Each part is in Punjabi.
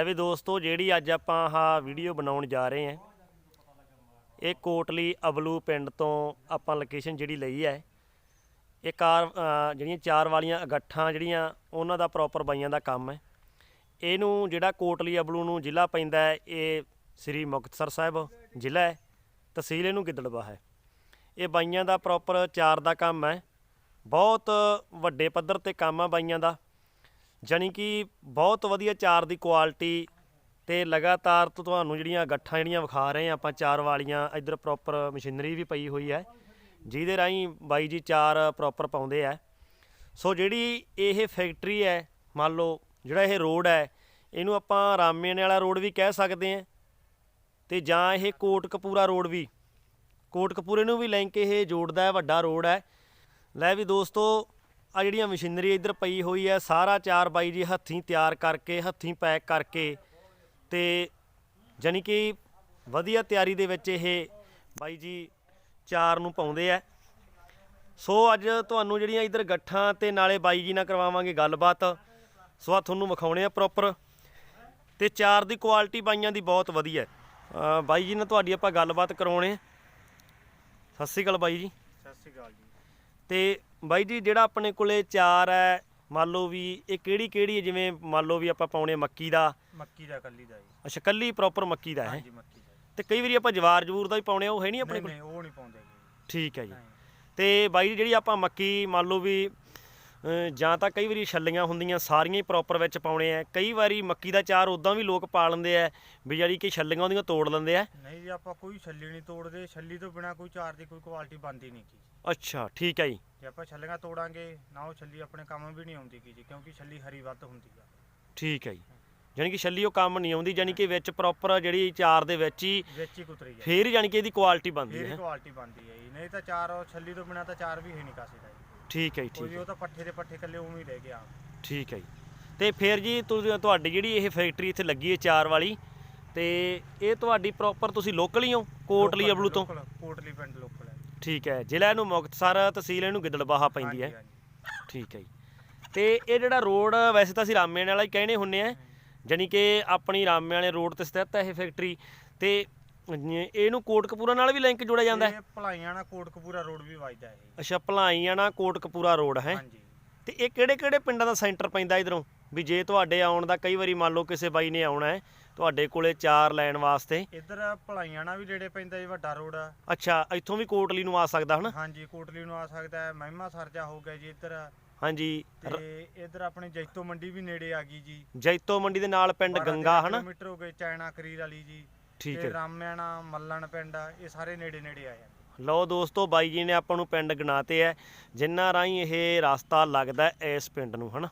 ਲੈ ਵੀ ਦੋਸਤੋ ਜਿਹੜੀ ਅੱਜ ਆਪਾਂ ਆਹ ਵੀਡੀਓ ਬਣਾਉਣ ਜਾ ਰਹੇ ਹਾਂ ਇਹ ਕੋਟਲੀ ਅਬਲੂ ਪਿੰਡ ਤੋਂ ਆਪਾਂ ਲੋਕੇਸ਼ਨ ਜਿਹੜੀ ਲਈ ਹੈ ਇਹ ਕਾਰ ਅ, ਜਿਹੜੀਆਂ ਚਾਰ ਵਾਲੀਆਂ ਅਗੱਠਾਂ ਜਿਹੜੀਆਂ ਉਹਨਾਂ ਦਾ ਪ੍ਰੋਪਰ ਬਾਈਆਂ ਦਾ ਕੰਮ ਹੈ। ਇਹਨੂੰ ਜਿਹੜਾ ਕੋਟਲੀ ਅਬਲੂ ਨੂੰ ਜ਼ਿਲ੍ਹਾ ਪੈਂਦਾ ਹੈ ਇਹ ਸ੍ਰੀ ਮੁਕਤਸਰ ਸਾਹਿਬ ਜ਼ਿਲ੍ਹਾ ਹੈ ਤਹਿਸੀਲ ਇਹਨੂੰ ਗਿੱਦੜਵਾ ਹੈ। ਇਹ ਬਾਈਆਂ ਦਾ ਪ੍ਰੋਪਰ ਚਾਰ ਦਾ ਕੰਮ ਹੈ ਬਹੁਤ ਵੱਡੇ ਪੱਧਰ ਤੇ ਕੰਮ ਆ ਬਾਈਆਂ ਦਾ। ਜਾਣੀ ਕਿ ਬਹੁਤ ਵਧੀਆ ਚਾਰ ਦੀ ਕੁਆਲਿਟੀ ਤੇ ਲਗਾਤਾਰ ਤੋਂ ਤੁਹਾਨੂੰ ਜਿਹੜੀਆਂ ਗੱਠਾਂ ਜਿਹੜੀਆਂ ਵਿਖਾ ਰਹੇ ਆ ਆਪਾਂ, ਚਾਰ ਵਾਲੀਆਂ, ਇੱਧਰ ਪ੍ਰੋਪਰ ਮਸ਼ੀਨਰੀ ਵੀ ਪਈ ਹੋਈ ਹੈ। ਜਿਹਦੇ ਰਾਹੀਂ ਬਾਈ ਜੀ ਚਾਰ ਪ੍ਰੋਪਰ ਪਾਉਂਦੇ ਆ। ਸੋ ਜਿਹੜੀ ਇਹ ਫੈਕਟਰੀ ਹੈ, ਮੰਨ ਲਓ ਜਿਹੜਾ ਇਹ ਰੋਡ ਹੈ, ਇਹਨੂੰ ਆਪਾਂ ਰਾਮੇਣੇ ਵਾਲਾ ਰੋਡ ਵੀ ਕਹਿ ਸਕਦੇ ਆ ਤੇ ਜਾਂ ਇਹ ਕੋਟਕਪੂਰਾ ਰੋਡ ਵੀ। ਕੋਟਕਪੂਰੇ ਨੂੰ ਵੀ ਲਿੰਕ ਇਹ ਜੋੜਦਾ ਹੈ, ਵੱਡਾ ਰੋਡ ਹੈ। ਲੈ ਵੀ ਦੋਸਤੋ ਆ ਜਿਹੜੀਆਂ ਮਸ਼ੀਨਰੀ ਇੱਧਰ ਪਈ ਹੋਈ ਹੈ ਸਾਰਾ ਚਾਰ ਬਾਈ ਜੀ ਹੱਥੀਂ ਤਿਆਰ ਕਰਕੇ, ਹੱਥੀਂ ਪੈਕ ਕਰਕੇ ਤੇ ਜਾਣੀ ਕਿ ਵਧੀਆ ਤਿਆਰੀ ਦੇ ਵਿੱਚ ਇਹ ਬਾਈ ਜੀ ਚਾਰ ਨੂੰ ਪਾਉਂਦੇ ਆ। ਸੋ ਅੱਜ ਤੁਹਾਨੂੰ ਜਿਹੜੀਆਂ ਇੱਧਰ ਗੱਠਾਂ ਤੇ ਨਾਲੇ ਬਾਈ ਜੀ ਨਾਲ ਕਰਵਾਵਾਂਗੇ ਗੱਲਬਾਤ। ਸੋ ਆ ਤੁਹਾਨੂੰ ਵਿਖਾਉਣੇ ਆ ਪ੍ਰੋਪਰ ਤੇ ਚਾਰ ਦੀ ਕੁਆਲਿਟੀ ਬਾਈਆਂ ਦੀ ਬਹੁਤ ਵਧੀਆ। ਹੈ ਬਾਈ ਜੀ ਨਾਲ ਤੁਹਾਡੀ ਆਪਾਂ ਗੱਲਬਾਤ ਕਰਾਉਣੇ ਸਤਿ ਸ਼੍ਰੀ ਅਕਾਲ ਬਾਈ ਜੀ। ਸਤਿ ਸ਼੍ਰੀ ਅਕਾਲ ਜੀ। ਤੇ ਬਾਈ ਜੀ ਜਿਹੜਾ ਆਪਣੇ ਕੋਲੇ ਚਾਰ ਹੈ ਮੰਨ ਲਓ ਵੀ ਇਹ ਕਿਹੜੀ ਕਿਹੜੀ ਹੈ? ਜਿਵੇਂ ਮੰਨ ਲਓ ਵੀ ਆਪਾਂ ਪਾਉਣੇ ਮੱਕੀ ਦਾ। ਮੱਕੀ ਦਾ ਕੱਲੀ ਦਾ ਜੀ। ਅੱਛਾ ਕੱਲੀ ਪ੍ਰੋਪਰ ਮੱਕੀ ਦਾ ਹੈ। ਹਾਂਜੀ ਮੱਕੀ ਦਾ। ਤੇ ਕਈ ਵਾਰੀ ਆਪਾਂ ਜਵਾਰ ਜਵੂਰ ਦਾ ਵੀ ਪਾਉਣੇ ਆ ਉਹ ਹੈ ਨਹੀਂ ਆਪਣੇ ਨਹੀਂ ਕੋਲ? ਨਹੀਂ ਉਹ ਨਹੀਂ ਪਾਉਂਦੇ ਜੀ। ਠੀਕ ਹੈ ਜੀ। ਤੇ ਬਾਈ ਜੀ ਜਿਹੜੀ ਆਪਾਂ ਮੱਕੀ ਮੰਨ ਲਓ ਵੀ ਜਾਂ ਤਾਂ ਕਈ ਵਾਰੀ ਛੱਲੀਆਂ ਹੁੰਦੀਆਂ ਸਾਰੀਆਂ ਹੀ ਪ੍ਰੋਪਰ ਵਿੱਚ ਪਾਉਣੇ ਆ। ਕਈ ਵਾਰੀ ਮੱਕੀ ਦਾ ਚਾਰ ਉਦਾਂ ਵੀ ਲੋਕ ਪਾ ਲੈਂਦੇ ਆ ਵੀ ਜਿਹੜੀ ਕਿ ਛੱਲੀਆਂ ਉਹਦੀਆਂ ਤੋੜ ਲੈਂਦੇ ਆ। ਨਹੀਂ ਜੀ ਆਪਾਂ ਕੋਈ ਛੱਲੀ ਨਹੀਂ ਤੋੜਦੇ। ਛੱਲੀ ਤੋਂ ਬਿਨਾ ਕੋਈ ਚਾਰ ਦੀ ਕੋਈ ਕੁਆਲਿਟੀ ਬਣਦੀ ਨਹੀਂ ਕੀ ਅੱਛਾ ਠੀਕ ਹੈ ਜੀ। ਜੇ ਆਪਾਂ ਛੱਲੀਆਂ ਤੋੜਾਂਗੇ ਨਾ ਉਹ ਛੱਲੀ ਆਪਣੇ ਕੰਮ ਵੀ ਨਹੀਂ ਆਉਂਦੀ ਕੀ ਜੀ ਕਿਉਂਕਿ ਛੱਲੀ ਹਰੀ ਵੱਧ ਹੁੰਦੀ ਆ। ਠੀਕ ਹੈ ਜੀ। ਜਾਣੀ ਕਿ ਛੱਲੀ ਉਹ ਕੰਮ ਨਹੀਂ ਆਉਂਦੀ ਜਾਣੀ ਕਿ ਵਿੱਚ ਪ੍ਰੋਪਰ ਜਿਹੜੀ ਚਾਰ ਦੇ ਵਿੱਚ ਹੀ ਵਿੱਚ ਹੀ ਕੁਤਰੀ ਆ। ਫੇਰ ਜਾਣੀ ਕਿ ਇਹਦੀ ਕੁਆਲਿਟੀ ਬਣਦੀ ਹੈ ਕੁਆਲਿਟੀ ਬਣਦੀ ਹੈ ਜੀ। ਨਹੀਂ ਤਾਂ ਚਾਰ ਉਹ ਛੱਲੀ ਤੋਂ ਬਿਨਾ ਤਾਂ ਚਾਰ ਵੀ ਹੈ ਨਹੀਂ ਕਾਸੇ ਦਾ ਜੀ। ਠੀਕ ਹੈ ਜੀ ਠੀਕ ਉਹ ਤਾਂ ਪੱਠੇ ਦੇ ਪੱਠੇ ਕੱਲੇ ਉਵੇਂ ਹੀ ਰਹਿ ਗਿਆ। ਠੀਕ ਹੈ ਜੀ। ਤੇ ਫਿਰ ਜੀ ਤੁਸੀਂ ਤੁਹਾਡੀ ਜਿਹੜੀ ਇਹ ਫੈਕਟਰੀ ਇੱਥੇ ਲੱਗੀ ਹੈ ਚਾਰ ਵਾਲੀ ਤੇ ਇਹ ਤੁਹਾਡੀ ਪ੍ਰੋਪਰ ਤੁਸੀਂ ਲੋਕਲ ਹੀ ਹੋ? ਕੋਟਲੀ ਅਬਲੂ ਤੋਂ? ਲੋਕਲ, ਕੋਟਲੀ ਪਿੰਡ ਲੋਕਲ ਹੈ। ਠੀਕ ਹੈ ਜ਼ਿਲ੍ਹਾ ਇਹਨੂੰ ਮੁਕਤਸਰ ਤਹਿਸੀਲ ਇਹਨੂੰ ਗਿੱਦੜਬਾਹਾ ਪੈਂਦੀ ਹੈ। ਹਾਂਜੀ, ਹਾਂਜੀ। ਠੀਕ ਹੈ ਜੀ। ਤੇ ਇਹ ਜਿਹੜਾ ਰੋਡ ਵੈਸੇ ਤਾਂ ਅਸੀਂ ਰਾਮੇ ਵਾਲਾ ਹੀ ਕਹਿੰਦੇ ਹੁੰਨੇ ਆ ਜਾਣੀ ਕਿ ਆਪਣੀ ਰਾਮੇ ਵਾਲੇ ਰੋਡ ਤੇ ਸਥਿਤ ਹੈ ਇਹ ਫੈਕਟਰੀ। ਤੇ ਇਹਨੂੰ ਕੋਟਕਪੂਰਾ ਨਾਲ ਵੀ ਲਿੰਕ ਜੋੜਿਆ ਜਾਂਦਾ ਹੈ? ਇਹ ਭਲਾਈਆਂ ਨਾਲ ਕੋਟਕਪੂਰਾ ਰੋਡ ਵੀ ਵੱਜਦਾ ਹੈ। ਅੱਛਾ ਭਲਾਈਆਂ ਨਾਲ ਕੋਟਕਪੂਰਾ ਰੋਡ ਹੈ। ਹਾਂਜੀ। ਤੇ ਇਹ ਕਿਹੜੇ ਕਿਹੜੇ ਪਿੰਡਾਂ ਦਾ ਸੈਂਟਰ ਪੈਂਦਾ ਇਧਰੋਂ? ਵੀ ਜੇ ਤੁਹਾਡੇ ਆਉਣ ਦਾ ਕਈ ਵਾਰੀ ਮੰਨ ਲਓ ਕਿਸੇ ਬਾਈ ਨੇ ਆਉਣਾ ਹੈ ਤੁਹਾਡੇ ਕੋਲੇ ਚਾਰ ਲੈਣ ਵਾਸਤੇ। ਇੱਧਰ ਭਲਾਈਆਂ ਨਾਲ ਵੀ ਨੇੜੇ ਪੈਂਦਾ ਜੀ ਵੱਡਾ ਰੋਡ ਆ। ਅੱਛਾ ਇੱਥੋਂ ਵੀ ਕੋਟਲੀ ਨੂੰ ਆ ਸਕਦਾ ਹਨਾ? ਹਾਂਜੀ ਕੋਟਲੀ ਨੂੰ ਆ ਸਕਦਾ ਹੈ ਮਹਿਮਾ ਸਰਜਾ ਹੋ ਗਿਆ ਜੀ ਇੱਧਰ। ਹਾਂਜੀ ਤੇ ਇੱਧਰ ਆਪਣੀ ਜੈਤੋ ਮੰਡੀ ਵੀ ਨੇੜੇ ਆ ਗਈ ਜੀ। ਜੈਤੋ ਮੰਡੀ ਦੇ ਨਾਲ ਪਿੰਡ ਗੰਗਾ ਹਨਾ? ਕਿਲੋਮੀਟਰ ਹੋ ਗਏ ਚਾਇਨਾ ਕਰੀਰ ਵਾਲੀ ਜੀ। ਠੀਕ ਤੇ ਹੈ ਰਾਮਿਆਣਾ ਮੱਲਣ ਪਿੰਡ ਇਹ ਸਾਰੇ ਨੇੜੇ ਨੇੜੇ ਆ ਜਾਂਦੇ। ਲਓ ਦੋਸਤੋ ਬਾਈ ਜੀ ਨੇ ਆਪਾਂ ਨੂੰ ਪਿੰਡ ਗਿਣਾਤੇ ਐ ਜਿੰਨਾ ਰਾਹੀਂ ਇਹ ਰਸਤਾ ਲੱਗਦਾ ਹੈ ਇਸ ਪਿੰਡ ਨੂੰ ਹਨਾ?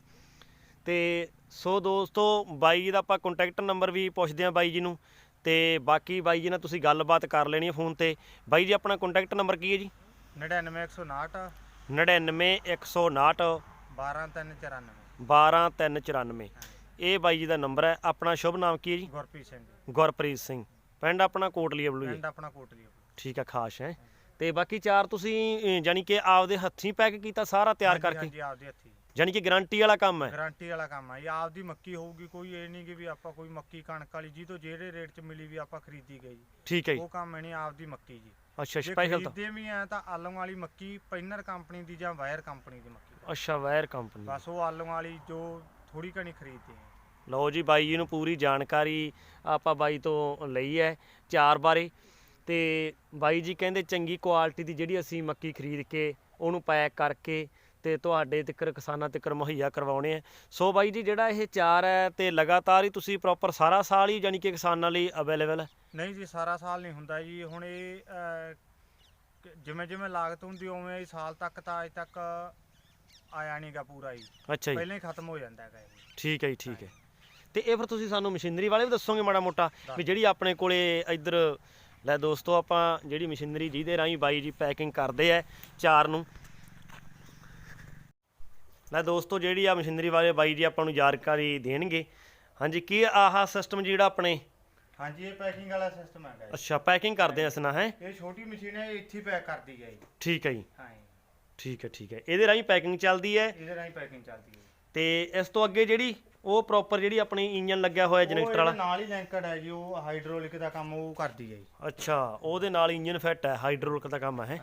ਤੇ ਸੋ ਦੋਸਤੋ ਬਾਈ ਜੀ ਦਾ ਆਪਾਂ ਕੰਟੈਕਟ ਨੰਬਰ ਵੀ ਪੁੱਛਦੇ ਆਂ ਬਾਈ ਜੀ ਨੂੰ ਤੇ ਬਾਕੀ ਬਾਈ ਜੀ ਨਾਲ ਤੁਸੀਂ ਗੱਲਬਾਤ ਕਰ ਲੈਣੀ ਹੈ ਫੋਨ ਤੇ। ਬਾਈ ਜੀ ਆਪਣਾ ਕੰਟੈਕਟ ਨੰਬਰ ਕੀ ਹੈ ਜੀ? 99159 99159 12394 12394 ਇਹ ਬਾਈ ਜੀ ਦਾ ਨੰਬਰ ਹੈ। ਆਪਣਾ ਸ਼ੁਭ ਨਾਮ ਕੀ ਹੈ ਜੀ? ਗੁਰਪ੍ਰੀਤ ਸਿੰਘ। ਗੁਰਪ੍ਰੀਤ ਸਿੰਘ। ਪਿੰਡ ਆਪਣਾ ਕੋਟਲੀ ਅਬਲੂ ਜੀ। ਪਿੰਡ ਆਪਣਾ ਕੋਟਲੀ ਠੀਕ ਹੈ ਖਾਸ ਹੈ। ਤੇ ਬਾਕੀ ਚਾਰ ਤੁਸੀਂ ਜਾਣੀ ਕਿ ਆਪਦੇ ਹੱਥੀਂ ਪੈਕ ਕੀਤਾ ਸਾਰਾ ਤਿਆਰ ਕਰਕੇ? ਹਾਂਜੀ ਆਪਦੇ ਹੱਥੀ। ਜਾਣੀ ਕਿ ਗਾਰੰਟੀ ਵਾਲਾ ਕੰਮ ਹੈ? ਗਾਰੰਟੀ ਵਾਲਾ ਕੰਮ ਆ ਇਹ ਆਪਦੀ ਮੱਕੀ ਹੋਊਗੀ ਕੋਈ ਇਹ ਨਹੀਂ ਕਿ ਵੀ ਆਪਾਂ ਕੋਈ ਮੱਕੀ ਕਣਕ ਵਾਲੀ ਜੀ ਤੋਂ ਜਿਹੜੇ ਰੇਟ 'ਚ ਮਿਲੀ ਵੀ ਆਪਾਂ ਖਰੀਦੀ ਗਈ। ਠੀਕ ਹੈ ਜੀ। ਉਹ ਕੰਮ ਨਹੀਂ ਆਪਦੀ ਮੱਕੀ ਜੀ। ਅੱਛਾ ਜੇ ਸਪੈਸ਼ਲ ਤਾਂ? ਖਰੀਦਦੇ ਵੀ ਆ ਤਾਂ ਆਲੂ ਵਾਲੀ ਮੱਕੀ ਪੈਨਰ ਕੰਪਨੀ ਦੀ ਜਾਂ ਵਾਇਰ ਕੰਪਨੀ ਦੀ ਮੱਕੀ। ਅੱਛਾ ਵਾਇਰ ਕੰਪਨੀ ਬਸ ਉਹ ਆਲੂ ਵਾਲੀ ਜੋ ਥੋੜੀ ਘਣੀ ਖਰੀਦਦੇ ਆ। ਲਓ ਜੀ ਬਾਈ ਜੀ ਨੂੰ ਪੂਰੀ ਜਾਣਕਾਰੀ ਆਪਾਂ ਬਾਈ ਤੋਂ ਲਈ ਹੈ ਚਾਰ ਬਾਰੇ। ਤੇ ਬਾਈ ਜੀ ਕਹਿੰਦੇ ਚੰਗੀ ਕੁਆਲਿਟੀ ਦੀ ਜਿਹੜੀ ਅਸੀਂ ਮੱਕੀ ਖਰੀਦ ਕੇ ਉਹਨੂੰ ਪੈਕ ਕਰਕੇ ਤੇ ਤੁਹਾਡੇ ਤੱਕਰ ਕਿਸਾਨਾਂ ਤੱਕਰ ਮੁਹੱਈਆ ਕਰਵਾਉਣੇ ਆ। ਸੋ ਬਾਈ ਜੀ ਜਿਹੜਾ ਇਹ ਚਾਰ ਹੈ ਤੇ ਲਗਾਤਾਰ ਹੀ ਤੁਸੀਂ ਪ੍ਰੋਪਰ ਸਾਰਾ ਸਾਲ ਹੀ ਜਾਨੀ ਕਿ ਕਿਸਾਨਾਂ ਲਈ ਅਵੇਲੇਬਲ ਹੈ? ਨਹੀਂ ਜੀ ਸਾਰਾ ਸਾਲ ਨਹੀਂ ਹੁੰਦਾ ਜੀ। ਹੁਣ ਇਹ ਅਹ, ਜਿਵੇਂ ਜਿਵੇਂ ਲਾਗਤ ਹੁੰਦੀ ਉਵੇਂ ਹੀ ਸਾਲ ਤੱਕ ਤਾਂ ਅਜੇ ਤੱਕ ਆਇਆ ਨਹੀਂਗਾ ਪੂਰਾ ਜੀ। ਅੱਛਾ ਜੀ। ਪਹਿਲਾਂ ਹੀ ਖਤਮ ਹੋ ਜਾਂਦਾ ਹੈਗਾ ਇਹ। ਠੀਕ ਹੈ ਜੀ ਠੀਕ ਹੈ। ਤੇ ਇਹ ਫਿਰ ਤੁਸੀਂ ਸਾਨੂੰ ਮਸ਼ੀਨਰੀ ਵਾਲੇ ਵੀ ਦੱਸੋਗੇ ਮਾੜਾ ਮੋਟਾ ਵੀ ਜਿਹੜੀ ਆਪਣੇ ਕੋਲੇ ਇੱਧਰ ਲੈ ਦੋਸਤੋ ਆਪਾਂ ਜਿਹੜੀ ਮਸ਼ੀਨਰੀ ਜਿਹਦੇ ਰਾਹੀਂ ਬਾਈ ਜੀ ਪੈਕਿੰਗ ਕਰਦੇ ਆ ਚਾਰ ਨੂੰ। ਲੈ ਦੋਸਤੋ ਜਿਹੜੀ ਆ ਮਸ਼ੀਨਰੀ ਵਾਲੇ ਬਾਈ ਜੀ ਆਪਾਂ ਨੂੰ ਜਾਣਕਾਰੀ ਦੇਣਗੇ। ਹਾਂਜੀ ਕੀ ਆਹ ਸਿਸਟਮ ਜਿਹੜਾ ਆਪਣੇ? ਹਾਂਜੀ ਇਹ ਪੈਕਿੰਗ ਵਾਲਾ ਸਿਸਟਮ ਹੈਗਾ ਜੀ। ਅੱਛਾ ਪੈਕਿੰਗ ਕਰਦੇ ਆ ਇਸ ਨਾਲ ਹੈ? ਇਹ ਛੋਟੀ ਮਸ਼ੀਨ ਹੈ ਇਹ ਇੱਥੇ ਪੈਕ ਕਰਦੀ ਹੈ ਜੀ। ਠੀਕ ਹੈ ਜੀ। ਹਾਂ ਜੀ। ਠੀਕ ਹੈ ਠੀਕ ਹੈ। ਇਹਦੇ ਰਾਹੀਂ ਪੈਕਿੰਗ ਚੱਲਦੀ ਹੈ? ਇਹਦੇ ਰਾਹੀਂ ਪੈਕਿੰਗ ਚੱਲਦੀ ਹੈ ਤੇ ਇਸ ਤੋਂ ਅੱਗੇ ਜਿਹੜੀ ਉਹ ਪ੍ਰੋਪਰ ਜਿਹੜੀ ਆਪਣੀ ਇੰਜਨ ਲੱਗਿਆ ਹੋਇਆ ਜਨਰੇਟਰ ਵਾਲਾ। ਨਾਲ ਹੀ ਲਿੰਕਡ ਹੈ ਜੀ ਉਹ ਹਾਈਡ੍ਰੋਲਿਕ ਦਾ ਕੰਮ ਉਹ ਕਰਦੀ ਹੈ ਜੀ। ਅੱਛਾ ਉਹਦੇ ਨਾਲ ਇੰਜਨ ਫਿੱਟ ਹੈ ਹਾਈਡ੍ਰੋਲਿਕ ਦਾ ਕੰਮ ਹੈ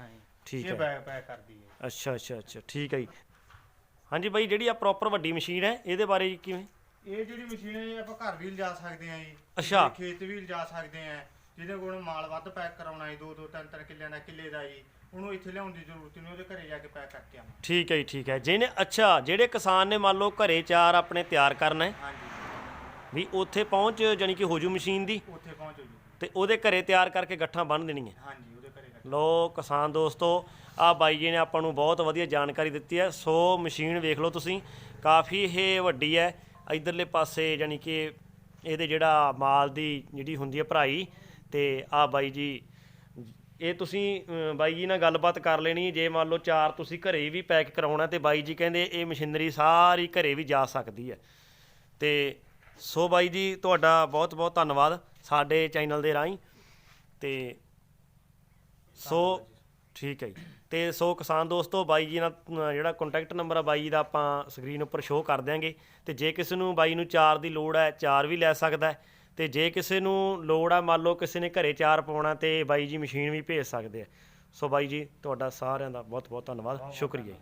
ਠੀਕ ਇਹ ਹੈ। ਬੈਕ ਬੈਕ ਕਰਦੀ ਹੈ। ਅੱਛਾ ਅੱਛਾ ਅੱਛਾ ਠੀਕ ਹੈ ਜੀ। ਹਾਂਜੀ ਬਾਈ ਜਿਹੜੀ ਆ ਪ੍ਰੋਪਰ ਵੱਡੀ ਮਸ਼ੀਨ ਹੈ ਇਹਦੇ ਬਾਰੇ ਜੀ ਕਿਵੇਂ? ਇਹ ਜਿਹੜੀ ਮਸ਼ੀਨ ਹੈ ਇਹ ਆਪਾਂ ਘਰ ਵੀ ਲਿਜਾ ਸਕਦੇ ਹਾਂ ਜੀ। ਅੱਛਾ। ਖੇਤ ਵੀ ਲਿਜਾ ਸਕਦੇ ਹਾਂ। ਜਿਹਦੇ ਕੋਲ ਮਾਲ ਵੱਧ ਪੈਕ ਕਰਾਉਣਾ ਹੈ ਦੋ ਦੋ ਤਿੰਨ ਤਿੰਨ ਕਿੱਲਿਆਂ ਦਾ ਕਿੱਲੇ ਦਾ ਜੀ। ਉਹਨੂੰ ਇੱਥੇ ਲਿਆਉਣ ਦੀ ਜ਼ਰੂਰਤ ਨਹੀਂ ਉਹਦੇ ਘਰੇ ਜਾ ਕੇ ਪੈਕ ਕਰਕੇ ਆਉਣਾ ਠੀਕ ਹੈ ਜੀ ਠੀਕ ਹੈ। ਜਿਹਨੇ ਅੱਛਾ ਜਿਹੜੇ ਕਿਸਾਨ ਨੇ ਮੰਨ ਲਓ ਘਰੇ ਚਾਰ ਆਪਣੇ ਤਿਆਰ ਕਰਨਾ ਹੈ ਹਾਂਜੀ। ਵੀ ਉੱਥੇ ਪਹੁੰਚ ਜਾਨੀ ਕਿ ਹੋ ਜੂ ਮਸ਼ੀਨ ਦੀ ਉੱਥੇ ਪਹੁੰਚੋ ਜੀ। ਤੇ ਉਹਦੇ ਘਰੇ ਤਿਆਰ ਕਰਕੇ ਗੱਠਾਂ ਬੰਨ ਦੇਣੀਆਂ ਹਾਂਜੀ ਉਹਦੇ ਘਰੇ ਜਾ ਲੋ ਕਿਸਾਨ ਦੋਸਤੋ ਆ ਬਾਈ ਜੀ ਨੇ ਆਪਾਂ ਨੂੰ ਬਹੁਤ ਵਧੀਆ ਜਾਣਕਾਰੀ ਦਿੱਤੀ ਹੈ। ਸੋ ਮਸ਼ੀਨ ਵੇਖ ਲਓ ਤੁਸੀਂ ਕਾਫੀ ਇਹ ਵੱਡੀ ਹੈ। ਇਧਰਲੇ ਪਾਸੇ ਯਾਨੀ ਕਿ ਇਹਦੇ ਜਿਹੜਾ ਮਾਲ ਦੀ ਜਿਹੜੀ ਹੁੰਦੀ ਹੈ ਭਰਾਈ ਤੇ ਆ ਬਾਈ ਜੀ ਇਹ ਤੁਸੀਂ ਬਾਈ ਜੀ ਨਾਲ ਗੱਲਬਾਤ ਕਰ ਲੈਣੀ ਜੇ ਮੰਨ ਲਓ ਚਾਰ ਤੁਸੀਂ ਘਰੇ ਵੀ ਪੈਕ ਕਰਾਉਣਾ ਤੇ ਬਾਈ ਜੀ ਕਹਿੰਦੇ ਇਹ ਮਸ਼ੀਨਰੀ ਸਾਰੀ ਘਰੇ ਵੀ ਜਾ ਸਕਦੀ ਹੈ। ਤੇ ਸੋ ਬਾਈ ਜੀ ਤੁਹਾਡਾ ਬਹੁਤ ਬਹੁਤ ਧੰਨਵਾਦ ਸਾਡੇ ਚੈਨਲ ਦੇ ਰਾਹੀਂ। ਤੇ ਸੋ ਠੀਕ ਹੈ ਜੀ। ਤੇ ਸੋ ਕਿਸਾਨ ਦੋਸਤੋ ਬਾਈ ਜੀ ਨਾਲ ਜਿਹੜਾ ਕੰਟੈਕਟ ਨੰਬਰ ਆ ਬਾਈ ਜੀ ਦਾ ਆਪਾਂ ਸਕਰੀਨ ਉੱਪਰ ਸ਼ੋਅ ਕਰ ਦਿਆਂਗੇ। ਤੇ ਜੇ ਕਿਸੇ ਨੂੰ ਬਾਈ ਨੂੰ ਚਾਰ ਦੀ ਲੋੜ ਹੈ ਚਾਰ ਵੀ ਲੈ ਸਕਦਾ ਹੈ। ਤੇ ਜੇ ਕਿਸੇ ਨੂੰ ਲੋੜ ਆ, ਮੰਨ ਲਓ ਕਿਸੇ ਨੇ ਘਰੇ ਚਾਰ ਪਾਉਣਾ ਤੇ ਬਾਈ ਜੀ ਮਸ਼ੀਨ ਵੀ ਭੇਜ ਸਕਦੇ ਆ। ਸੋ ਬਾਈ ਜੀ, ਤੁਹਾਡਾ ਸਾਰਿਆਂ ਦਾ ਬਹੁਤ ਬਹੁਤ ਧੰਨਵਾਦ। ਸ਼ੁਕਰੀਆ